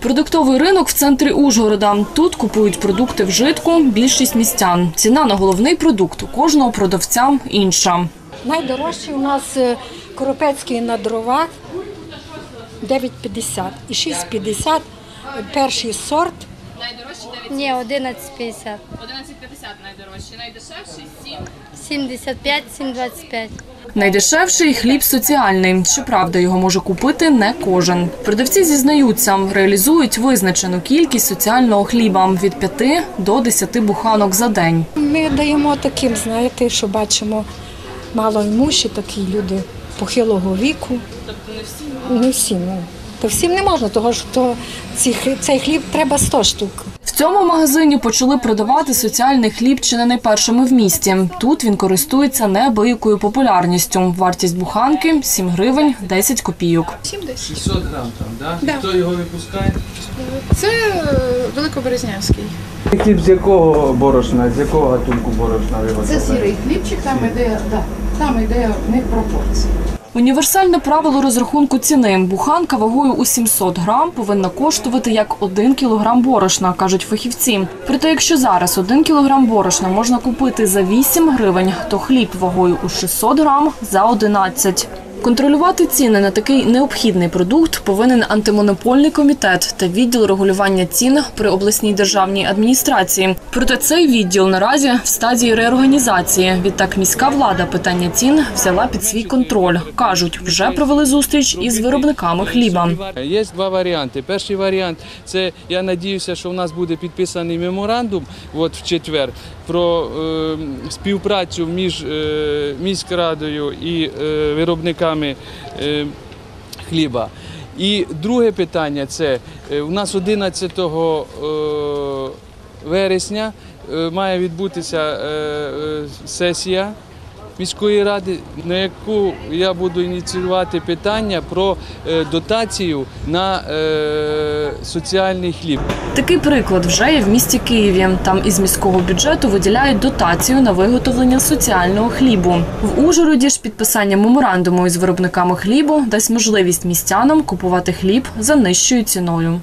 Продуктовий ринок в центрі Ужгорода. Тут купують продукти вжитку більшість містян. Ціна на головний продукт у кожного продавця інша. Найдорожчий у нас е, Коропецький на дровах 9,50 і 6,50 перший сорт. Ні, 11,50. 11,50 найдорожчий, найдешевший 7. 75, 7,25. Найдешевший хліб соціальний. Щоправда, його може купити не кожен. Продавці зізнаються, реалізують визначену кількість соціального хліба від 5 до 10 буханок за день. Ми даємо таким, знаєте, що бачимо малоімущі такі люди похилого віку. Тобто не всім? Не всім. ну. Та всім не можна, тому що цей хліб треба 100 штук. В цьому магазині почали продавати соціальний хліб чи не найпершими в місті. Тут він користується неабиякою популярністю. Вартість буханки 7 гривень 10 копійок. 600 грам там, да? Хто його випускає? Це е, Великоберезнявський. Хліб з якого борошна, з якого гатунку борошна ви Це сірий хлібчик, там іде, да, там іде в них пропорції. Універсальне правило розрахунку ціни. Буханка вагою у 700 грам повинна коштувати як 1 кілограм борошна, кажуть фахівці. Проте, якщо зараз 1 кілограм борошна можна купити за 8 гривень, то хліб вагою у 600 грам за 11. Контролювати ціни на такий необхідний продукт повинен антимонопольний комітет та відділ регулювання цін при обласній державній адміністрації. Проте цей відділ наразі в стадії реорганізації. Відтак міська влада питання цін взяла під свій контроль. кажуть, вже провели зустріч із виробниками хліба. Є два варіанти. Перший варіант це я надіюся, що у нас буде підписаний меморандум от в четвер про е, співпрацю між е, міськрадою і е, виробниками е, хліба. І друге питання це е, у нас 11 е, вересня має відбутися сесія міської ради, на яку я буду ініціювати питання про дотацію на соціальний хліб. Такий приклад вже є в місті Києві. Там із міського бюджету виділяють дотацію на виготовлення соціального хлібу. В Ужгороді ж підписання меморандуму із виробниками хлібу дасть можливість містянам купувати хліб за нижчою ціною.